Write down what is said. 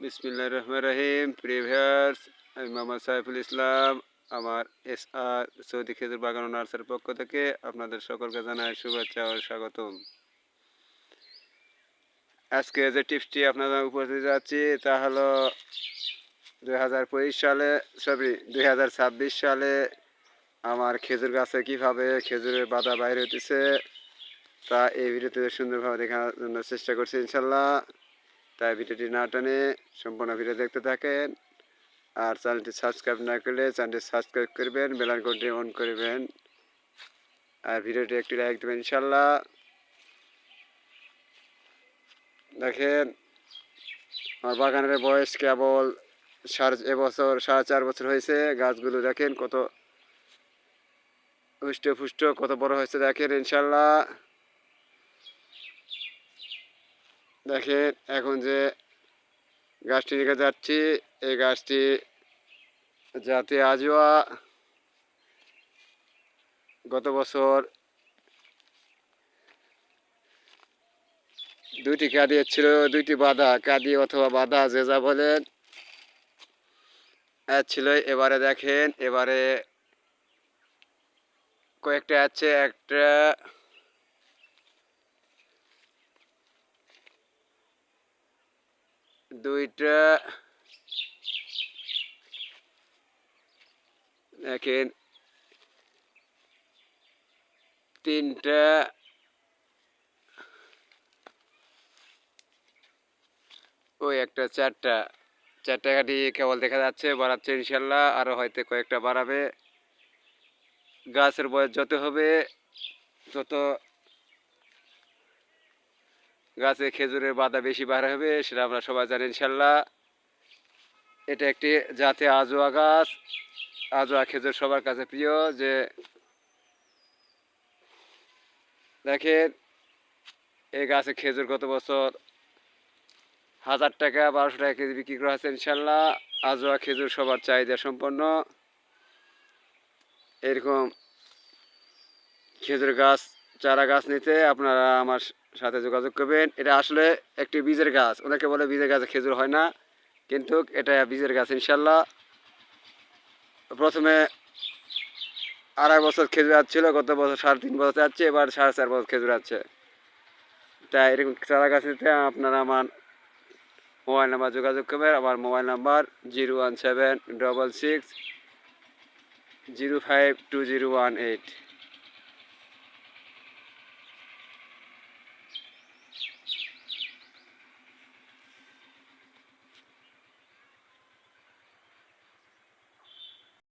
বিসমিল্লাহ রহমান রহিম। প্রিভিয়ার্স আমি মোহাম্মদ সাইফুল ইসলাম, আমার এস আর সৌদি খেজুর বাগান ও নার্সারির পক্ষ থেকে আপনাদের সকলকে জানাই শুভেচ্ছা ও স্বাগতম। আজকে যে টিপসটি আপনাদের উপর দিতে যাচ্ছি তা হলো দুই হাজার পঁচিশ সালে, সরি, দুই হাজার ছাব্বিশ সালে আমার খেজুর গাছে কীভাবে খেজুরের বাধা বাইরে হতেছে তা এই ভিডিওতে সুন্দরভাবে দেখানোর জন্য চেষ্টা করছি, ইনশাল্লাহ। তাই ভিডিওটি না টানে সম্পূর্ণ ভিডিও দেখতে থাকেন। আর চ্যানেলটি সাবস্ক্রাইব না করলে চ্যানেলটি সাবস্ক্রাইব করবেন বেলার কোডটি অন করবেন। আর ভিডিওটি একটি লাইক দেবেন, ইনশাল্লাহ। দেখেন, আমার বাগানের বয়স কেবল সাড়ে এবছর সাড়ে চার বছর হয়েছে। গাছগুলো দেখেন কত হুষ্ট ফুষ্ট কত বড় হয়েছে, দেখেন, ইনশাল্লাহ। দেখেন এখন যে গাছটি রেখে যাচ্ছি, এই গাছটি যাতে আজওয়া গত বছর দুইটি কাঁদি ছিল, দুইটি বাধা কাঁদি অথবা বাধা যে যা বলেন ছিল, এবারে দেখেন, এবারে কয়েকটা আছে, একটা দুইটা, দেখেন, তিনটা, ওই একটা চারটা চারটা গাড়ি কেবল দেখা যাচ্ছে, বাড়াচ্ছে ইনশাল্লাহ আরও হয়তো কয়েকটা বাড়াবে। গাছের বয়স যত হবে, তত গাছে খেজুরের বাধা বেশি বার হবে, সেটা আমরা সবাই জানি ইনশাল্লাহ। এটা একটি জাতে আজোয়া গাছ। আজোয়া খেজুর সবার কাছে প্রিয় যে দেখেন, এই গাছে খেজুর গত বছর হাজার টাকা, বারোশো টাকা কেজি বিক্রি করা হচ্ছে ইনশাল্লাহ। আজোয়া খেজুর সবার চাহিদা সম্পন্ন। এরকম খেজুর গাছ চারা গাছ নিতে আপনারা আমার সাথে যোগাযোগ করবেন। এটা আসলে একটি বীজের গাছ। ওনাকে বলে বীজের গাছে খেজুর হয় না। কিন্তু এটা বীজের গাছ ইনশাল্লাহ প্রথমে আড়াই বছর খেজুর আসছিল, গত বছর সাড়ে তিন বছর যাচ্ছে, এবার সাড়ে চার বছর খেজুর আছে তাই এরকম চারা গাছ নিতে আপনারা আমার মোবাইল নাম্বার যোগাযোগ করবেন। আমার mobile number zero one seven double six zero five two zero one eight.